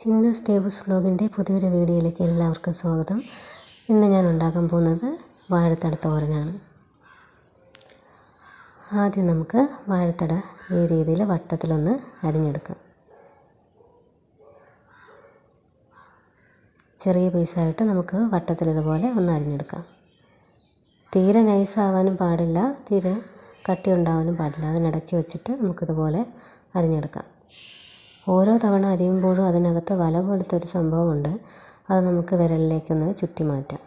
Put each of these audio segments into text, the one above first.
Chinnoos tables വ്ലോഗിന്റെ പുതിയൊരു വീഡിയോയിലേക്ക് എല്ലാവർക്കും സ്വാഗതം. ഇന്ന് ഞാൻ ഉണ്ടാക്കാൻ പോകുന്നത് വാഴത്തട തോരനാണ്. ആദ്യം നമുക്ക് വാഴത്തട ഈ രീതിയിൽ വട്ടത്തിലൊന്ന് അരിഞ്ഞെടുക്കാം. ചെറിയ പീസായിട്ട് നമുക്ക് വട്ടത്തിൽ ഇതുപോലെ ഒന്ന് അരിഞ്ഞെടുക്കാം. തീരെ നൈസാവാനും പാടില്ല തീരെ കട്ടി ഉണ്ടാവാനും പാടില്ല. അതിനിടയ്ക്ക് വെച്ചിട്ട് നമുക്കിതുപോലെ അരിഞ്ഞെടുക്കാം. ഓരോ തവണ അരിയുമ്പോഴും അതിനകത്ത് വല പോലത്തെ ഒരു സംഭവമുണ്ട്. അത് നമുക്ക് വിരലിലേക്കൊന്ന് ചുറ്റി മാറ്റാം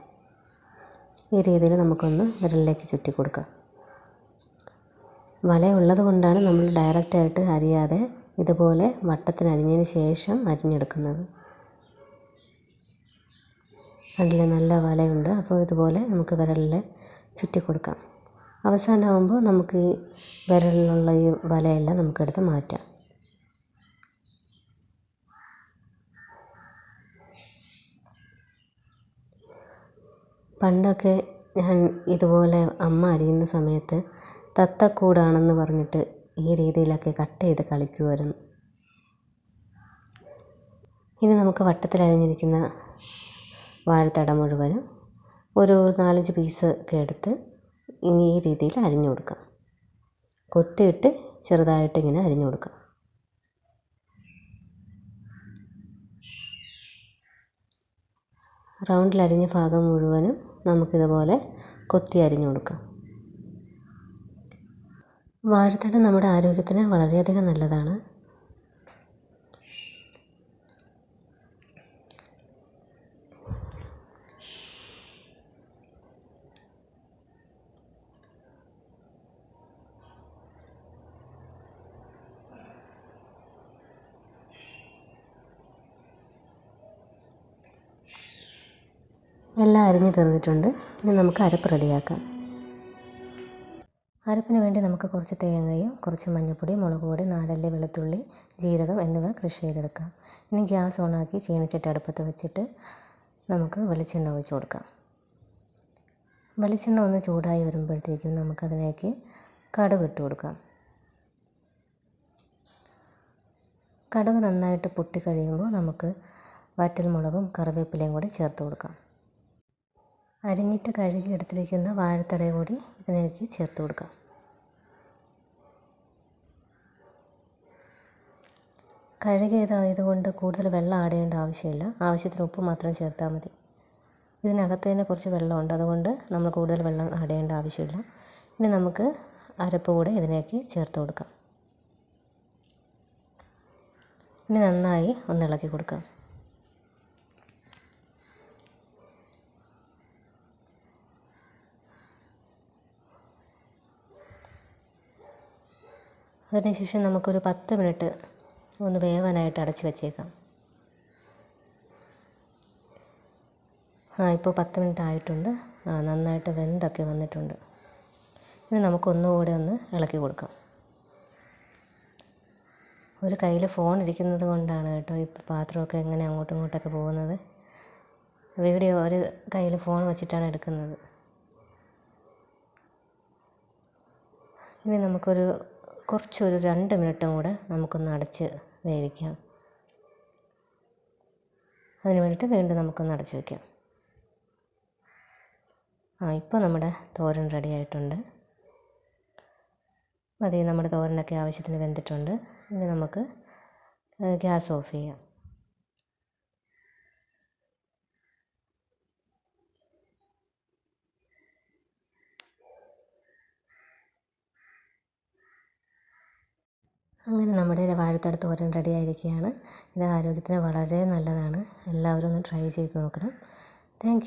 ഈ രീതിയിൽ നമുക്കൊന്ന് വിരലിലേക്ക് ചുറ്റി കൊടുക്കാം വല ഉള്ളത് കൊണ്ടാണ് നമ്മൾ ഡയറക്റ്റായിട്ട് അരിയാതെ ഇതുപോലെ വട്ടത്തിന് അരിഞ്ഞതിന് ശേഷം അരിഞ്ഞെടുക്കുന്നത്. അതിൽ നല്ല വലയുണ്ട്. അപ്പോൾ ഇതുപോലെ നമുക്ക് വിരലിൽ ചുറ്റി കൊടുക്കാം അവസാനമാകുമ്പോൾ നമുക്ക് ഈ വിരലിലുള്ള ഈ വലയെല്ലാം നമുക്കെടുത്ത് മാറ്റാം. പണ്ടൊക്കെ ഞാൻ ഇതുപോലെ അമ്മ അരിയുന്ന സമയത്ത് തത്തക്കൂടാണെന്ന് പറഞ്ഞിട്ട് ഈ രീതിയിലൊക്കെ കട്ട് ചെയ്ത് കളിക്കുമായിരുന്നു ഇനി നമുക്ക് വട്ടത്തിൽ അരിഞ്ഞിരിക്കുന്ന വാഴത്തട മുഴുവനും ഒരു നാലഞ്ച് പീസ് ഒക്കെ എടുത്ത് ഇനി ഈ രീതിയിൽ അരിഞ്ഞു കൊടുക്കാം. കൊത്തിയിട്ട് ചെറുതായിട്ട് ഇങ്ങനെ അരിഞ്ഞു കൊടുക്കാം. റൗണ്ടിൽ അരിഞ്ഞ ഭാഗം മുഴുവനും നമുക്കിതുപോലെ കൊത്തി അരിഞ്ഞു കൊടുക്കാം. വാഴത്തട നമ്മുടെ ആരോഗ്യത്തിന് വളരെയധികം നല്ലതാണ്. എല്ലാം അരിഞ്ഞ് തീർന്നിട്ടുണ്ട് ഇനി നമുക്ക് അരപ്പ് റെഡിയാക്കാം. അരപ്പിന് വേണ്ടി നമുക്ക് കുറച്ച് തേങ്ങയും കുറച്ച് മഞ്ഞൾപ്പൊടി മുളക് പൊടി നാലല്ലി വെളുത്തുള്ളി ജീരകം എന്നിവ കൃഷി ചെയ്തെടുക്കാം. ഇനി ഗ്യാസ് ഓണാക്കി ചീനച്ചട്ടി അടുപ്പത്ത് വെച്ചിട്ട് നമുക്ക് വെളിച്ചെണ്ണ ഒഴിച്ചു കൊടുക്കാം. വെളിച്ചെണ്ണ ഒന്ന് ചൂടായി വരുമ്പോഴത്തേക്കും നമുക്കതിലേക്ക് കടുക് ഇട്ട് കൊടുക്കാം. കടുക് നന്നായിട്ട് പൊട്ടി കഴിയുമ്പോൾ നമുക്ക് വറ്റൽമുളകും കറിവേപ്പിലയും കൂടി ചേർത്ത് കൊടുക്കാം. അരിഞ്ഞിട്ട് കഴുകി എടുത്തിരിക്കുന്ന വാഴത്തട കൂടി ഇതിലേക്ക് ചേർത്ത് കൊടുക്കാം. കഴുകിയതായതുകൊണ്ട് കൂടുതൽ വെള്ളം ചെയ്യേണ്ട ആവശ്യമില്ല. ആവശ്യത്തിന് ഉപ്പ് മാത്രം ചേർത്താൽ മതി. ഇതിനകത്ത് തന്നെ കുറച്ച് വെള്ളമുണ്ട്. അതുകൊണ്ട് നമ്മൾ കൂടുതൽ വെള്ളം ചെയ്യേണ്ട ആവശ്യമില്ല. ഇനി നമുക്ക് അരപ്പ് കൂടെ ഇതിലേക്ക് ചേർത്ത് കൊടുക്കാം. ഇനി നന്നായി ഒന്ന് ഇളക്കി കൊടുക്കാം. അതിനുശേഷം നമുക്കൊരു പത്ത് മിനിറ്റ് ഒന്ന് വേവാനായിട്ട് അടച്ച് വെച്ചേക്കാം. ആ ഇപ്പോൾ പത്ത് മിനിറ്റ് ആയിട്ടുണ്ട്. ആ നന്നായിട്ട് വെന്തൊക്കെ വന്നിട്ടുണ്ട്. ഇനി നമുക്കൊന്നുകൂടെ ഒന്ന് ഇളക്കി കൊടുക്കാം. ഒരു കയ്യിൽ ഫോൺ ഇരിക്കുന്നത് കൊണ്ടാണ് കേട്ടോ ഇപ്പോൾ പാത്രമൊക്കെ എങ്ങനെ അങ്ങോട്ടും ഇങ്ങോട്ടൊക്കെ പോകുന്നത്. വീഡിയോ ഒരു കയ്യിൽ ഫോൺ വെച്ചിട്ടാണ് എടുക്കുന്നത്. ഇനി നമുക്കൊരു കുറച്ചൊരു രണ്ട് മിനിറ്റും കൂടെ നമുക്കൊന്ന് അടച്ച് വേവിക്കാം. അതിന് വേണ്ടിയിട്ട് വീണ്ടും നമുക്കൊന്ന് അടച്ച് വയ്ക്കാം ആ ഇപ്പോൾ നമ്മുടെ തോരൻ റെഡി ആയിട്ടുണ്ട്. മതി നമ്മുടെ തോരനൊക്കെ ആവശ്യത്തിന് വെന്തിട്ടുണ്ട്. ഇനി നമുക്ക് ഗ്യാസ് ഓഫ് ചെയ്യാം. അങ്ങനെ നമ്മുടെ വാഴത്തട തോരൻ റെഡി ആയിരിക്കുകയാണ്. ഇത് ആരോഗ്യത്തിന് വളരെ നല്ലതാണ്. എല്ലാവരും ഒന്ന് ട്രൈ ചെയ്ത് നോക്കണം. താങ്ക്